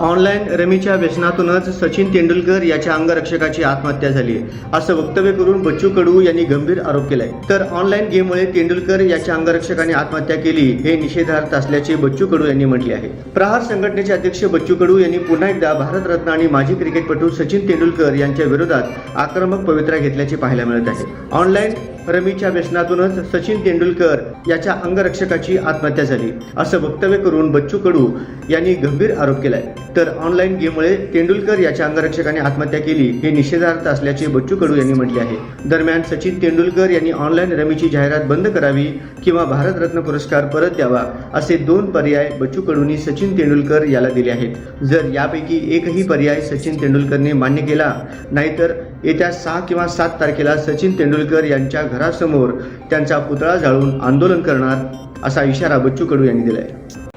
Online रमीच्या व्यसनातूनच सचिन तेंडुलकर याच्या अंगरक्षकाची आत्महत्या झाली आहे. असं वक्तव्य करून बच्चू कडू यांनी गंभीर आरोप केलाय. तर ऑनलाईन गेममुळे तेंडुलकर याच्या अंगरक्षकाने आत्महत्या केली हे निषेधार्थ असल्याचे बच्चू कडू यांनी म्हटले आहे. प्रहार संघटनेचे अध्यक्ष बच्चू कडू यांनी पुन्हा एकदा भारतरत्न आणि माजी क्रिकेटपटू सचिन तेंडुलकर यांच्या विरोधात आक्रमक पवित्रा घेतल्याचे पाहायला मिळत आहे. ऑनलाईन रमीच्या व्यसनातूनच सचिन तेंडुलकर याच्या अंगरक्षकाची आत्महत्या झाली. असं वक्तव्य करून बच्चू कडू यांनी गंभीर आरोप केलाय. तर ऑनलाईन गेममुळे तेंडुलकर याच्या अंगरक्षकाने आत्महत्या केली हे निषेधार्थ असल्याचे बच्चू कडू यांनी म्हटले आहे. दरम्यान सचिन तेंडुलकर यांनी ऑनलाईन रमीची जाहिरात बंद करावी किंवा भारतरत्न पुरस्कार परत द्यावा असे दोन पर्याय बच्चू कडूंनी सचिन तेंडुलकर याला दिले आहेत. जर यापैकी एकही पर्याय सचिन तेंडुलकरने मान्य केला नाहीतर येत्या सहा किंवा सात तारखेला सचिन तेंडुलकर यांच्या घरासमोर त्यांचा पुतळा जाळून आंदोलन करणार असा इशारा बच्चू कडू यांनी दिलाय.